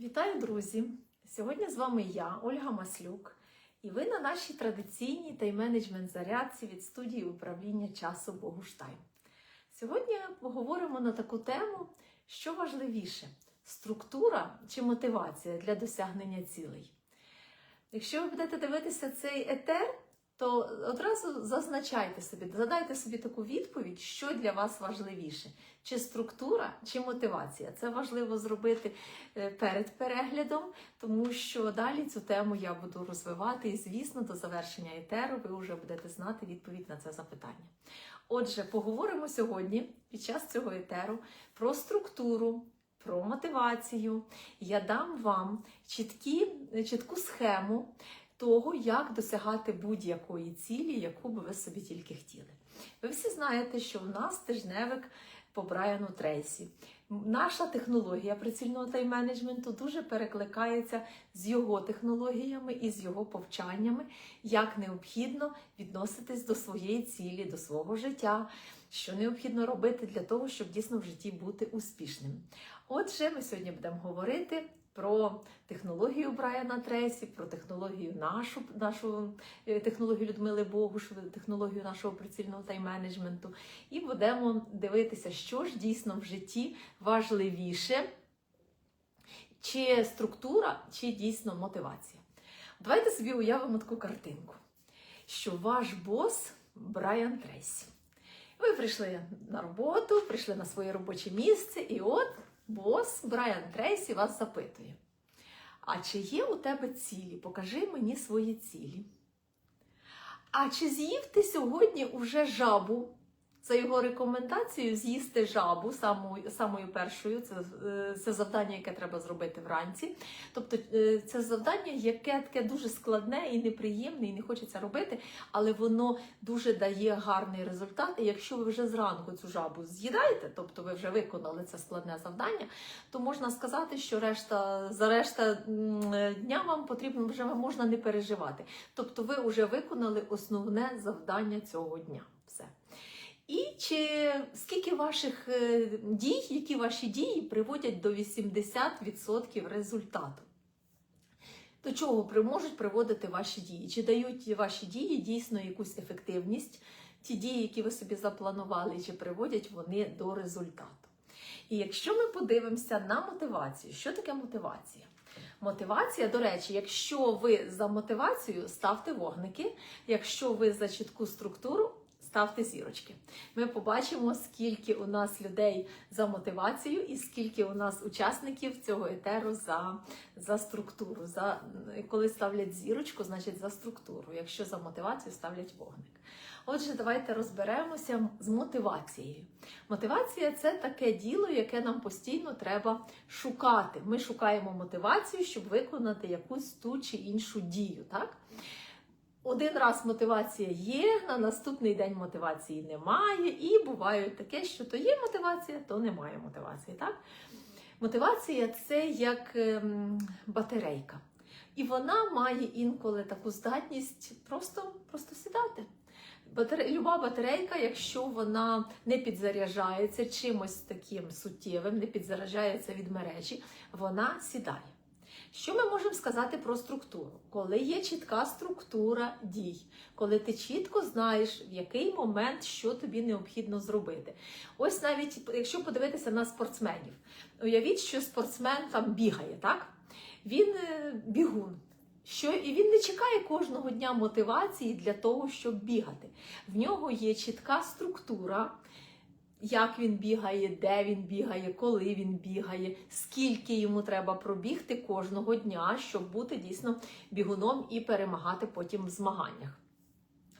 Вітаю, друзі! Сьогодні з вами я, Ольга Маслюк, і ви на нашій традиційній тайм-менеджмент зарядці від студії управління часу Богуштайм. Сьогодні поговоримо на таку тему, що важливіше структура чи мотивація для досягнення цілей. Якщо ви будете дивитися цей етер, то одразу зазначайте собі, задайте собі таку відповідь, що для вас важливіше: чи структура, чи мотивація. Це важливо зробити е, перед переглядом, тому що далі цю тему я буду розвивати, і, звісно, до завершення етеру ви вже будете знати відповідь на це запитання. Отже, поговоримо сьогодні під час цього етеру про структуру. Про мотивацію я дам вам чіткі, чітку схему того, як досягати будь-якої цілі, яку би ви собі тільки хотіли. Ви всі знаєте, що в нас тижневик по Брайану Трейсі. Наша технологія прицільного тайм-менеджменту дуже перекликається з його технологіями і з його повчаннями, як необхідно відноситись до своєї цілі, до свого життя, що необхідно робити для того, щоб дійсно в житті бути успішним. Отже, ми сьогодні будемо говорити про технологію Брайана Трейсі, про технологію нашу, нашу е, технологію Людмили Богуш, технологію нашого прицільного тайм-менеджменту. І будемо дивитися, що ж дійсно в житті важливіше, чи структура, чи дійсно мотивація. Давайте собі уявимо таку картинку, що ваш бос Брайан Трейсі. Ви прийшли на роботу, прийшли на своє робоче місце, і от бос Брайан Трейсі вас запитує: А чи є у тебе цілі? Покажи мені свої цілі. А чи з'їв ти сьогодні уже жабу? За його рекомендацією з'їсти жабу самою, самою першою. Це, е, це завдання, яке треба зробити вранці. Тобто е, це завдання, яке таке дуже складне і неприємне, і не хочеться робити, але воно дуже дає гарний результат. І якщо ви вже зранку цю жабу з'їдаєте, тобто ви вже виконали це складне завдання, то можна сказати, що решта за решта дня вам потрібно вже можна не переживати. Тобто ви вже виконали основне завдання цього дня. Все. І чи скільки ваших е, дій, які ваші дії приводять до 80% результату? До чого можуть приводити ваші дії? Чи дають ваші дії дійсно якусь ефективність? Ті дії, які ви собі запланували, чи приводять вони до результату? І якщо ми подивимося на мотивацію, що таке мотивація? Мотивація, до речі, якщо ви за мотивацію, ставте вогники, якщо ви за чітку структуру, ставте зірочки. Ми побачимо, скільки у нас людей за мотивацію і скільки у нас учасників цього етеру за, за структуру. За, коли ставлять зірочку, значить за структуру. Якщо за мотивацію ставлять вогник. Отже, давайте розберемося з мотивацією. Мотивація це таке діло, яке нам постійно треба шукати. Ми шукаємо мотивацію, щоб виконати якусь ту чи іншу дію. Так? Один раз мотивація є, на наступний день мотивації немає, і буває таке, що то є мотивація, то немає мотивації. Так? Мотивація це як ем, батарейка. І вона має інколи таку здатність просто, просто сідати. Батаре... Люба батарейка, якщо вона не підзаряджається чимось таким суттєвим, не підзаряджається від мережі, вона сідає. Що ми можемо сказати про структуру? Коли є чітка структура дій, коли ти чітко знаєш, в який момент що тобі необхідно зробити. Ось навіть якщо подивитися на спортсменів, уявіть, що спортсмен там бігає, так? Він е, бігун. Що і він не чекає кожного дня мотивації для того, щоб бігати. В нього є чітка структура, як він бігає, де він бігає, коли він бігає, скільки йому треба пробігти кожного дня, щоб бути дійсно бігуном і перемагати потім в змаганнях.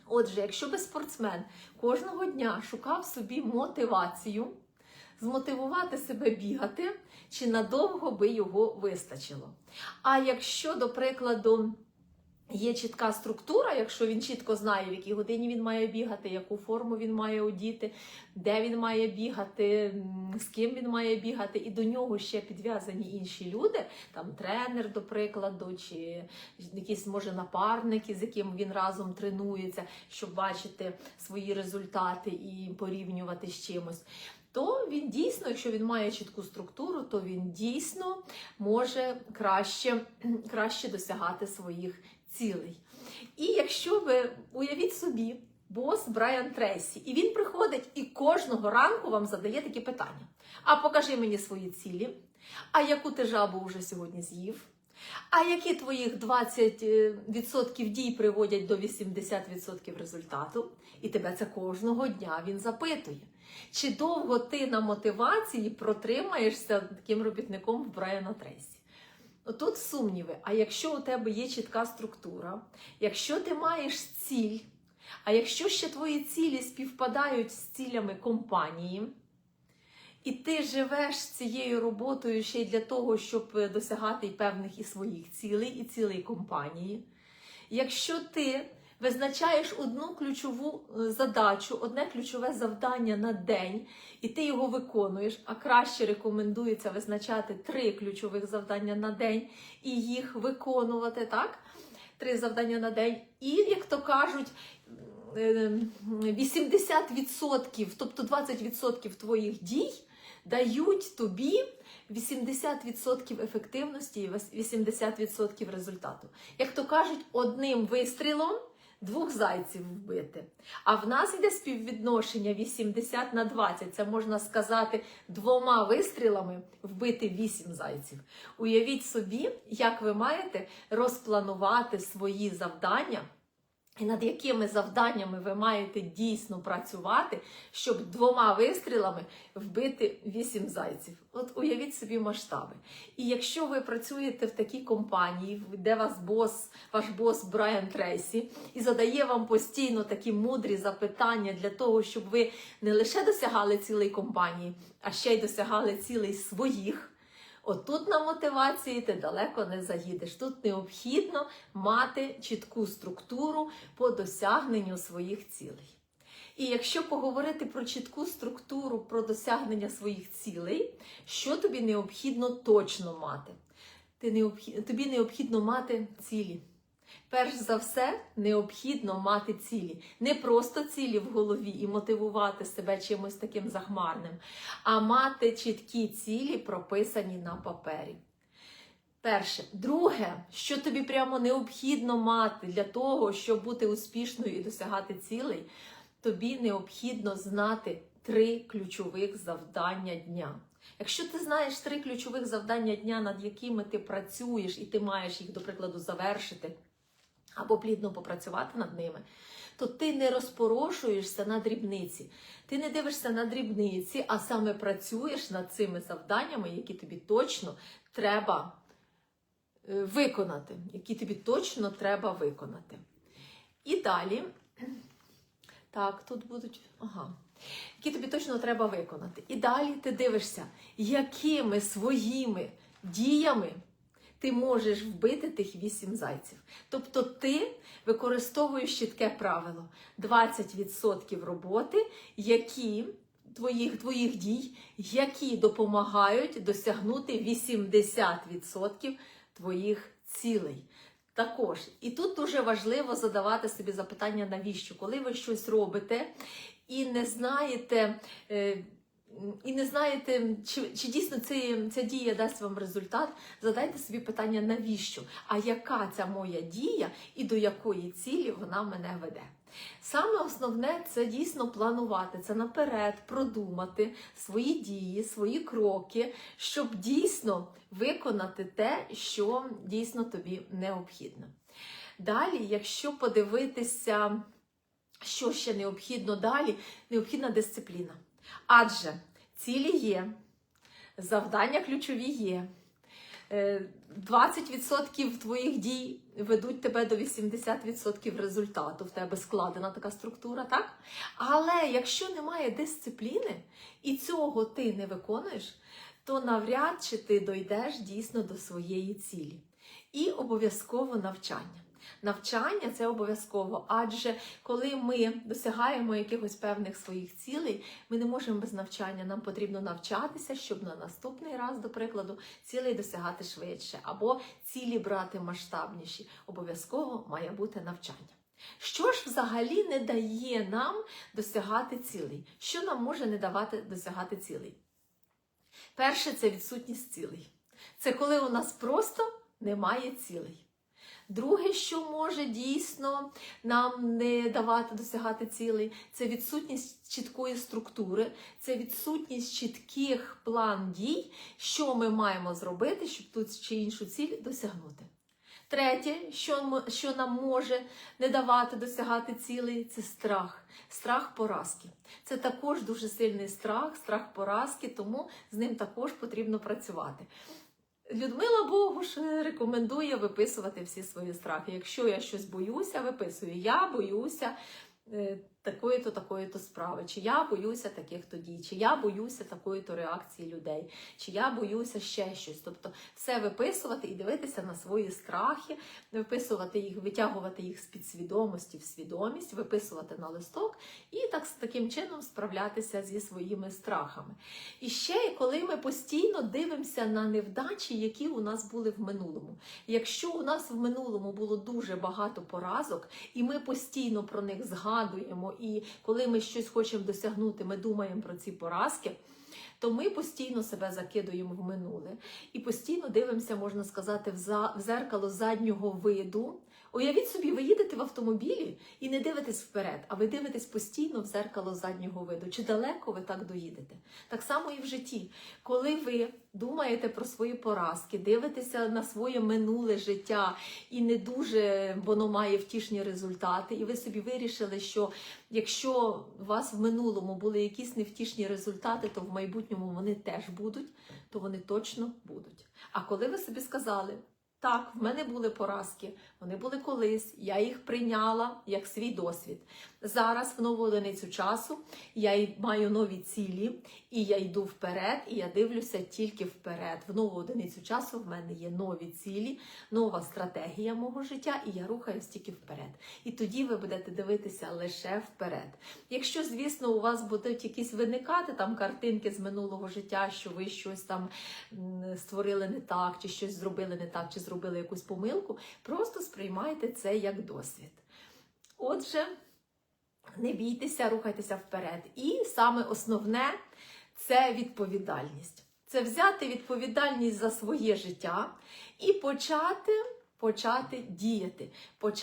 Отже, якщо би спортсмен кожного дня шукав собі мотивацію, змотивувати себе бігати, чи надовго би його вистачило. А якщо, до прикладу, Є чітка структура, якщо він чітко знає, в якій годині він має бігати, яку форму він має одіти, де він має бігати, з ким він має бігати, і до нього ще підв'язані інші люди, там тренер, до прикладу, чи якісь може напарники, з яким він разом тренується, щоб бачити свої результати і порівнювати з чимось. то він дійсно, якщо він має чітку структуру, то він дійсно може краще, краще досягати своїх цілей. І якщо ви уявіть собі, бос Брайан Трейсі, і він приходить і кожного ранку вам задає такі питання: а покажи мені свої цілі, а яку ти жабу вже сьогодні з'їв? А які твоїх 20% дій приводять до 80% результату? І тебе це кожного дня він запитує. Чи довго ти на мотивації протримаєшся таким робітником в Брайана Трейсі? Тут сумніви. А якщо у тебе є чітка структура, якщо ти маєш ціль, а якщо ще твої цілі співпадають з цілями компанії, і ти живеш цією роботою ще й для того, щоб досягати певних і своїх цілей, і цілей компанії. Якщо ти визначаєш одну ключову е, задачу, одне ключове завдання на день, і ти його виконуєш, а краще рекомендується визначати три ключових завдання на день і їх виконувати, так? Три завдання на день. І, як то кажуть, е, 80%, тобто 20% твоїх дій дають тобі 80% ефективності і 80% результату. Як то кажуть, одним вистрілом двох зайців вбити. А в нас йде співвідношення 80 на 20. Це можна сказати, двома вистрілами вбити 8 зайців. Уявіть собі, як ви маєте розпланувати свої завдання. І над якими завданнями ви маєте дійсно працювати, щоб двома вистрілами вбити вісім зайців. От уявіть собі масштаби. І якщо ви працюєте в такій компанії, де вас бос, ваш бос Брайан Трейсі, і задає вам постійно такі мудрі запитання для того, щоб ви не лише досягали цілей компанії, а ще й досягали цілей своїх. Отут на мотивації ти далеко не заїдеш. Тут необхідно мати чітку структуру по досягненню своїх цілей. І якщо поговорити про чітку структуру про досягнення своїх цілей, що тобі необхідно точно мати? Ти необхід... Тобі необхідно мати цілі. Перш за все, необхідно мати цілі. Не просто цілі в голові і мотивувати себе чимось таким захмарним, а мати чіткі цілі, прописані на папері. Перше. Друге, що тобі прямо необхідно мати для того, щоб бути успішною і досягати цілей, тобі необхідно знати три ключових завдання дня. Якщо ти знаєш три ключових завдання дня, над якими ти працюєш, і ти маєш їх, до прикладу, завершити або плідно попрацювати над ними, то ти не розпорошуєшся на дрібниці. Ти не дивишся на дрібниці, а саме працюєш над цими завданнями, які тобі точно треба е, виконати, які тобі точно треба виконати. І далі, так, тут будуть. Ага. Які тобі точно треба виконати. І далі ти дивишся, якими своїми діями ти можеш вбити тих вісім зайців. Тобто ти використовуєш чітке правило: 20% роботи, які твоїх, твоїх дій, які допомагають досягнути 80% твоїх цілей. Також, і тут дуже важливо задавати собі запитання, навіщо, коли ви щось робите і не знаєте. І не знаєте, чи чи дійсно це, ця дія дасть вам результат, задайте собі питання, навіщо? А яка ця моя дія і до якої цілі вона мене веде? Саме основне це дійсно планувати, це наперед продумати свої дії, свої кроки, щоб дійсно виконати те, що дійсно тобі необхідно. Далі, якщо подивитися, що ще необхідно далі, необхідна дисципліна. Адже цілі є, завдання ключові є. 20% твоїх дій ведуть тебе до 80% результату. В тебе складена така структура, так? Але якщо немає дисципліни і цього ти не виконуєш, то навряд чи ти дойдеш дійсно до своєї цілі. І обов'язково навчання. Навчання це обов'язково, адже коли ми досягаємо якихось певних своїх цілей, ми не можемо без навчання. Нам потрібно навчатися, щоб на наступний раз, до прикладу, цілей досягати швидше, або цілі брати масштабніші. Обов'язково має бути навчання. Що ж взагалі не дає нам досягати цілей? Що нам може не давати досягати цілей? Перше це відсутність цілей. Це коли у нас просто немає цілей. Друге, що може дійсно нам не давати досягати цілей, це відсутність чіткої структури, це відсутність чітких план дій, що ми маємо зробити, щоб ту чи іншу ціль досягнути. Третє, що, що нам може не давати досягати цілей, це страх. Страх поразки. Це також дуже сильний страх, страх поразки, тому з ним також потрібно працювати. Людмила Богуш рекомендує виписувати всі свої страхи. Якщо я щось боюся, виписую. Я боюся е, такої-то, такої-то справи, чи я боюся таких-то дій, чи я боюся такої-то реакції людей, чи я боюся ще щось. Тобто все виписувати і дивитися на свої страхи, виписувати їх, витягувати їх з підсвідомості в свідомість, виписувати на листок і так таким чином справлятися зі своїми страхами. І ще, коли ми постійно дивимося на невдачі, які у нас були в минулому. Якщо у нас в минулому було дуже багато поразок, і ми постійно про них згадуємо, і коли ми щось хочемо досягнути, ми думаємо про ці поразки. То ми постійно себе закидуємо в минуле і постійно дивимося, можна сказати, в зеркало заднього виду. Уявіть собі, ви їдете в автомобілі і не дивитесь вперед, а ви дивитесь постійно в зеркало заднього виду. Чи далеко ви так доїдете? Так само і в житті. Коли ви думаєте про свої поразки, дивитеся на своє минуле життя і не дуже воно має втішні результати, і ви собі вирішили, що якщо у вас в минулому були якісь невтішні результати, то в майбутньому вони теж будуть, то вони точно будуть. А коли ви собі сказали, так, в мене були поразки, вони були колись, я їх прийняла як свій досвід. Зараз, в нову одиницю часу, я маю нові цілі, і я йду вперед, і я дивлюся тільки вперед. В нову одиницю часу в мене є нові цілі, нова стратегія мого життя, і я рухаюсь тільки вперед. І тоді ви будете дивитися лише вперед. Якщо, звісно, у вас будуть якісь виникати там картинки з минулого життя, що ви щось там створили не так, чи щось зробили не так, чи зробили якусь помилку, просто сприймайте це як досвід. Отже, не бійтеся, рухайтеся вперед. І саме основне це відповідальність. Це взяти відповідальність за своє життя і почати. Почати діяти,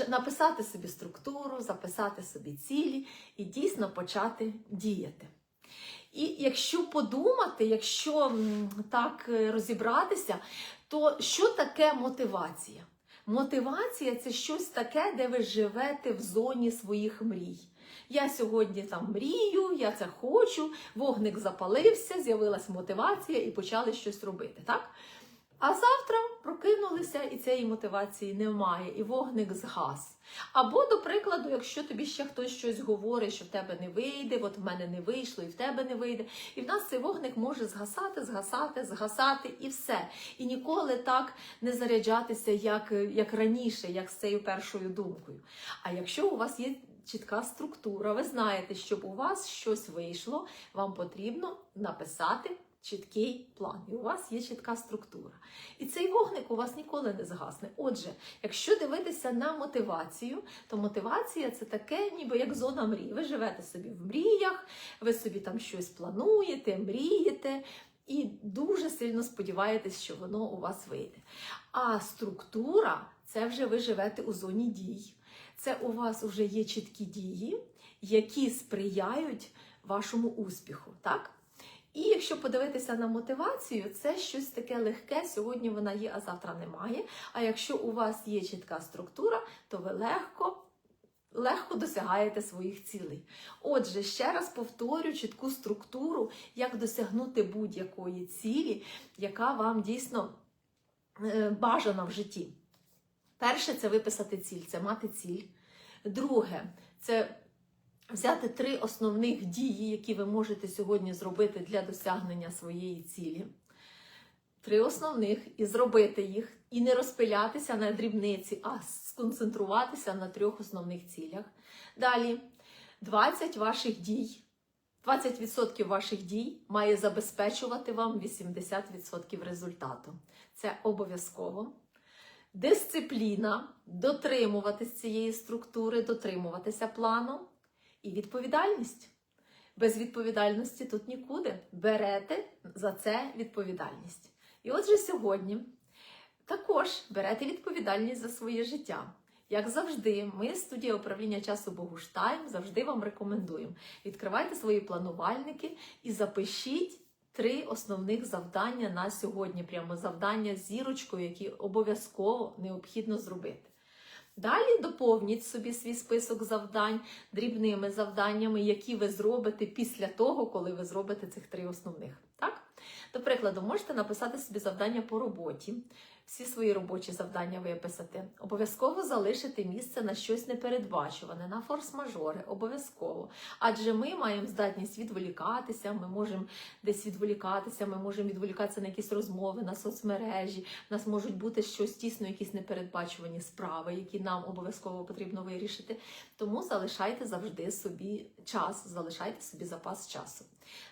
написати собі структуру, записати собі цілі і дійсно почати діяти. І якщо подумати, якщо так е, розібратися, то що таке мотивація? Мотивація це щось таке, де ви живете в зоні своїх мрій. Я сьогодні там мрію, я це хочу, вогник запалився, з'явилась мотивація і почали щось робити. Так? А завтра прокинулися і цієї мотивації немає, і вогник згас. Або, до прикладу, якщо тобі ще хтось щось говорить, що в тебе не вийде, от в мене не вийшло, і в тебе не вийде. І в нас цей вогник може згасати, згасати, згасати і все. І ніколи так не заряджатися, як, як раніше, як з цією першою думкою. А якщо у вас є чітка структура, ви знаєте, щоб у вас щось вийшло, вам потрібно написати чіткий план. І у вас є чітка структура. І цей вогник у вас ніколи не згасне. Отже, якщо дивитися на мотивацію, то мотивація це таке, ніби як зона мрій. Ви живете собі в мріях, ви собі там щось плануєте, мрієте. І дуже сильно сподіваєтесь, що воно у вас вийде. А структура це вже ви живете у зоні дій. Це у вас вже є чіткі дії, які сприяють вашому успіху. Так? І якщо подивитися на мотивацію, це щось таке легке. Сьогодні вона є, а завтра немає. А якщо у вас є чітка структура, то ви легко. Легко досягаєте своїх цілей. Отже, ще раз повторю чітку структуру, як досягнути будь-якої цілі, яка вам дійсно е, бажана в житті. Перше це виписати ціль, це мати ціль. Друге, це взяти три основних дії, які ви можете сьогодні зробити для досягнення своєї цілі. Три основних і зробити їх, і не розпилятися на дрібниці, а сконцентруватися на трьох основних цілях. Далі 20 ваших дій. 20% ваших дій має забезпечувати вам 80% результату. Це обов'язково. Дисципліна, дотримуватись цієї структури, дотримуватися плану і відповідальність. Без відповідальності тут нікуди. Берете за це відповідальність. І отже, сьогодні також берете відповідальність за своє життя. Як завжди, ми, студія управління часу Богуштайм, завжди вам рекомендуємо. Відкривайте свої планувальники і запишіть три основних завдання на сьогодні. Прямо завдання зірочкою, які обов'язково необхідно зробити. Далі доповніть собі свій список завдань дрібними завданнями, які ви зробите після того, коли ви зробите цих три основних. До прикладу, можете написати собі завдання по роботі, всі свої робочі завдання виписати. Обов'язково залишити місце на щось непередбачуване, на форс-мажори, обов'язково. Адже ми маємо здатність відволікатися, ми можемо десь відволікатися, ми можемо відволікатися на якісь розмови, на соцмережі. У нас можуть бути щось тісно, якісь непередбачувані справи, які нам обов'язково потрібно вирішити. Тому залишайте завжди собі час, залишайте собі запас часу.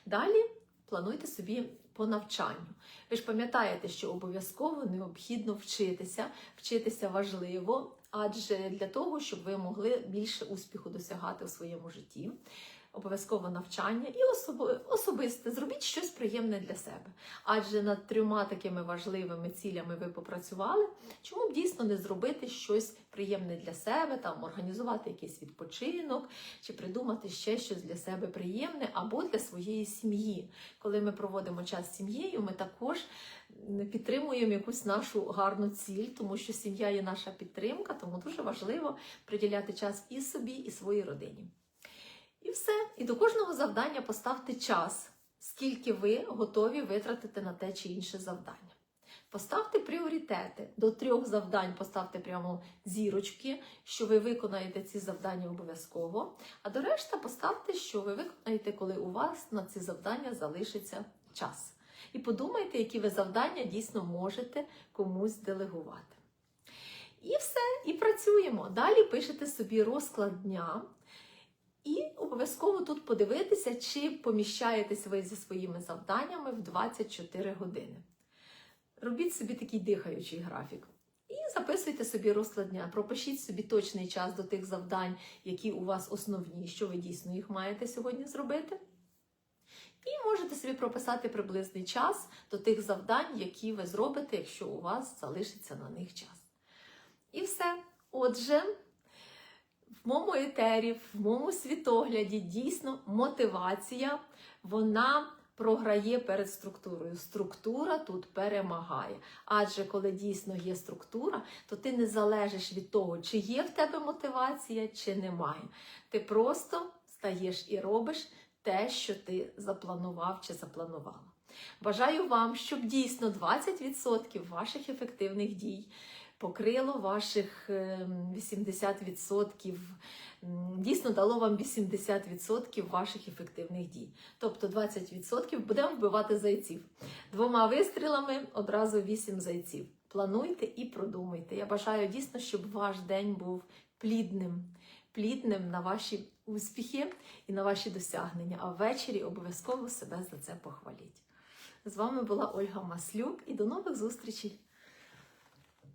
Далі плануйте собі по навчанню. Ви ж пам'ятаєте, що обов'язково необхідно вчитися, вчитися важливо, адже для того, щоб ви могли більше успіху досягати у своєму житті. Обов'язково навчання і особи, особисте зробіть щось приємне для себе. Адже над трьома такими важливими цілями ви попрацювали. Чому б дійсно не зробити щось приємне для себе, там організувати якийсь відпочинок, чи придумати ще щось для себе приємне або для своєї сім'ї. Коли ми проводимо час з сім'єю, ми також підтримуємо якусь нашу гарну ціль, тому що сім'я є наша підтримка, тому дуже важливо приділяти час і собі, і своїй родині. І все. І до кожного завдання поставте час, скільки ви готові витратити на те чи інше завдання. Поставте пріоритети. До трьох завдань поставте прямо зірочки, що ви виконаєте ці завдання обов'язково. А до решта поставте, що ви виконаєте, коли у вас на ці завдання залишиться час. І подумайте, які ви завдання дійсно можете комусь делегувати. І все, і працюємо. Далі пишете собі розклад дня. І обов'язково тут подивитися, чи поміщаєтесь ви зі своїми завданнями в 24 години. Робіть собі такий дихаючий графік. І записуйте собі розклад дня, пропишіть собі точний час до тих завдань, які у вас основні, що ви дійсно їх маєте сьогодні зробити. І можете собі прописати приблизний час до тих завдань, які ви зробите, якщо у вас залишиться на них час. І все. Отже, в моєму етері, в моєму світогляді дійсно мотивація, вона програє перед структурою. Структура тут перемагає. Адже коли дійсно є структура, то ти не залежиш від того, чи є в тебе мотивація, чи немає. Ти просто стаєш і робиш те, що ти запланував чи запланувала. Бажаю вам, щоб дійсно 20% ваших ефективних дій покрило ваших ем, 80%, дійсно дало вам 80% ваших ефективних дій. Тобто 20% будемо вбивати зайців. Двома вистрілами одразу 8 зайців. Плануйте і продумуйте. Я бажаю дійсно, щоб ваш день був плідним, плідним на ваші успіхи і на ваші досягнення. А ввечері обов'язково себе за це похваліть. З вами була Ольга Маслюк і до нових зустрічей!